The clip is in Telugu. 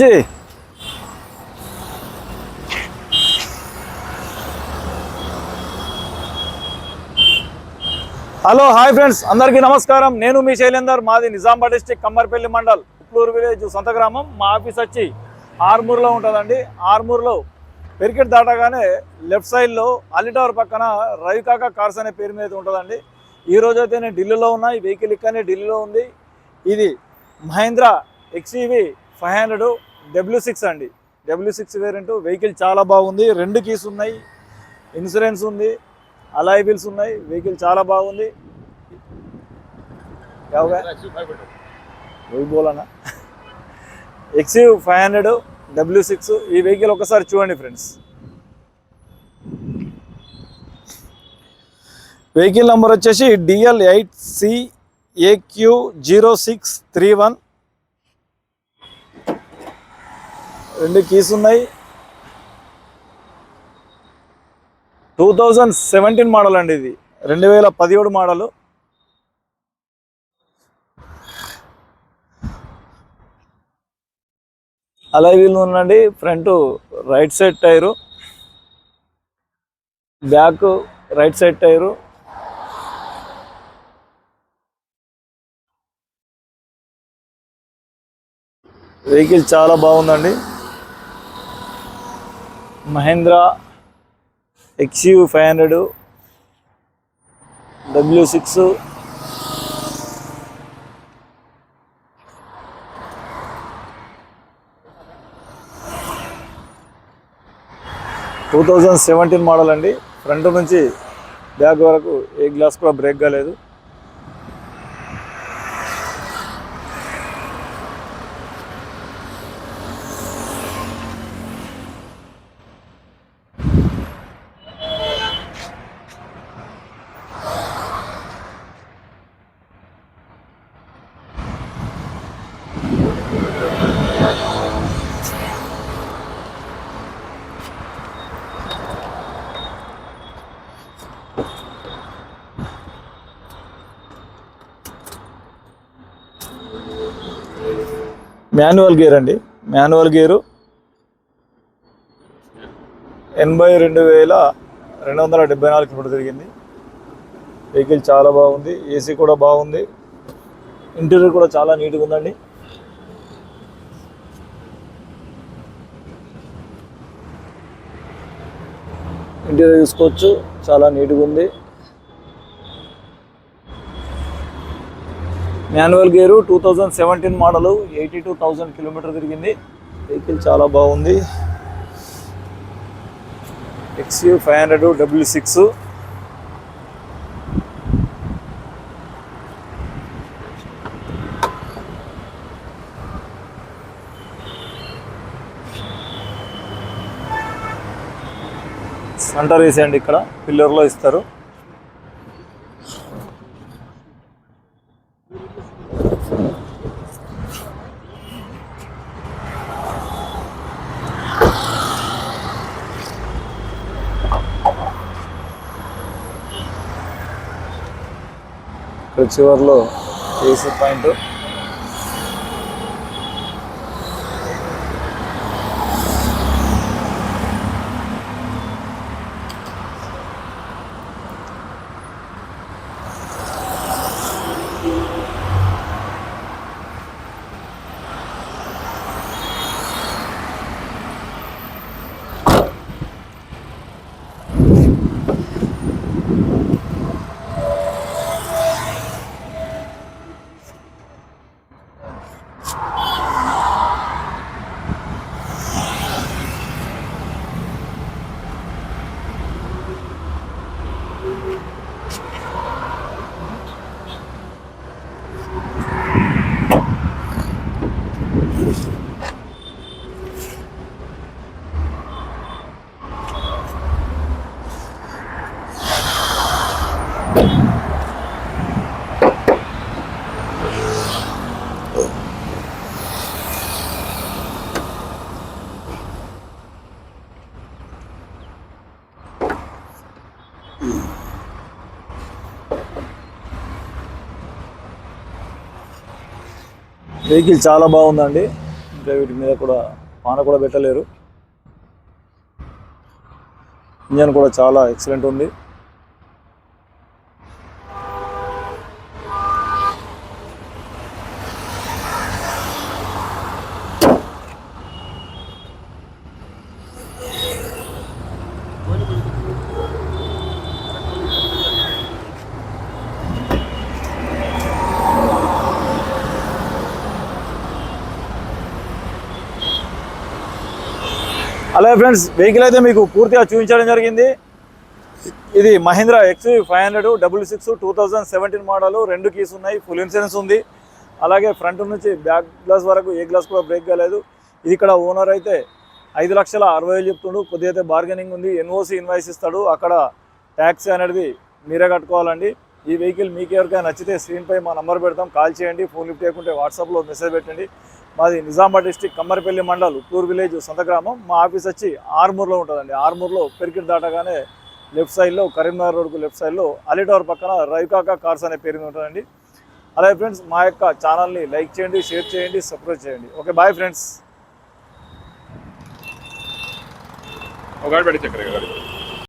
జీ హలో హాయ్ ఫ్రెండ్స్ అందరికీ నమస్కారం. నేను మీ శైలేందర్ మాది నిజామాబాద్ డిస్టిక్ కమ్మర్పల్లి మండల్ ఉప్లూరు విలేజ్ సొంత గ్రామం. మా ఆఫీస్ వచ్చి ఆర్మూర్లో ఉంటుందండి. ఆర్మూర్లో పెరికెట్ దాటగానే లెఫ్ట్ సైడ్లో అల్లిటవర్ పక్కన రవికాక కార్స్ అనే పేరు మీద ఉంటుందండి. ఈ రోజు అయితే నేను ఢిల్లీలో ఉన్నా ఈ వెహికల్ ఇక్కడనే ఢిల్లీలో ఉంది. ఇది Mahindra XUV five hundred W six అండి. డబ్ల్యూ సిక్స్ వేరియంట్ వెహికల్ చాలా బాగుంది. రెండు కీస్ ఉన్నాయి. ఇన్సూరెన్స్ ఉంది. అలాయ్ బిల్స్ ఉన్నాయి. వెహికల్ చాలా బాగుంది. బోలనా? వही ఫైవ్ హండ్రెడ్ డబ్ల్యూ సిక్స్. ఈ వెహికల్ ఒకసారి చూడండి ఫ్రెండ్స్ వెహికల్ నెంబర్ వచ్చేసి DL eight CAQ zero six three one రెండు కీస్ ఉన్నాయి. టూ థౌజండ్ సెవెంటీన్ మోడల్ అండి ఇది. రెండు వేల పదిహేడు మోడలు అలా వీళ్ళు ఉందండి front right side tyre back right side tyre vehicle చాలా బాగుందండి. Mahindra XUV five hundred W six two thousand seventeen model అండి. ఫ్రంట్ నుంచి బ్యాక్ వరకు ఏ గ్లాస్ కూడా బ్రేక్ కాలేదు. మాన్యువల్ గేర్ అండి. మాన్యువల్ గేరు ఎనభై రెండు వేల రెండు వందల డెబ్బై నాలుగు కిలోమీటర్ తిరిగింది. వెహికల్ చాలా బాగుంది. ఏసీ కూడా బాగుంది. ఇంటీరియర్ కూడా చాలా నీట్గా ఉందండి. ఇంటీరియర్ చూసుకోవచ్చు. చాలా నీట్గా ఉంది. Manual gear two thousand seventeen model eighty two thousand kilometre తిరిగింది. వెహికల్ చాలా బాగుంది. XUV five hundred W six centre వేసేయండి ఇక్కడ. పిల్లర్లో ఇస్తారు. చివరిలో ఏసీ పాయింట్ వెహికల్ చాలా బాగుందండి. ఇంకా వీటి మీద కూడా పాన కూడా పెట్టలేరు. ఇంజన్ కూడా చాలా ఎక్సలెంట్ ఉంది. అలాగే ఫ్రెండ్స్ వెహికల్ అయితే మీకు పూర్తిగా చూపించడం జరిగింది. ఇది Mahindra XUV five hundred double six two thousand seventeen model రెండు కీస్ ఉన్నాయి ఫుల్ ఇన్సూరెన్స్ ఉంది. అలాగే ఫ్రంట్ నుంచి బ్యాక్ గ్లాస్ వరకు ఏ గ్లాస్ కూడా బ్రేక్ కాలేదు. ఇది ఇక్కడ ఓనర్ అయితే ఐదు లక్షల అరవై వేలు చెప్తుండు. కొద్దిగా అయితే బార్గెనింగ్ ఉంది. ఎన్ఓసి ఇన్వాయిస్ ఇస్తాడు. అక్కడ ట్యాక్సీ అనేది మీరే కట్టుకోవాలండి. ఈ వెహికల్ మీకు ఎవరికైనా నచ్చితే స్క్రీన్పై మా నంబర్ పెడతాం. కాల్ చేయండి ఫోన్ లిఫ్ట్ చేయకుంటే వాట్సాప్లో మెసేజ్ పెట్టండి. మాది నిజామాబాద్ డిస్టిక్ కమ్మరిపల్లి మండల్ ఉట్లూరు విలేజ్ సొంత గ్రామం. మా ఆఫీస్ వచ్చి ఆర్మూర్లో ఉంటుందండి. ఆర్మూర్లో పెరికిట్ దాటగానే లెఫ్ట్ సైడ్లో కరీంనగర్ రోడ్కు లెఫ్ట్ సైడ్లో అలీటవర్ పక్కన రవికాకా కార్స్ అనే పేరు ఉంటుందండి. అలాగే ఫ్రెండ్స్ మా యొక్క ఛానల్ని లైక్ చేయండి షేర్ చేయండి సబ్స్క్రైబ్ చేయండి. Okay bye friends. ఒక గాడి పెట్టి చక్కెర గాడి.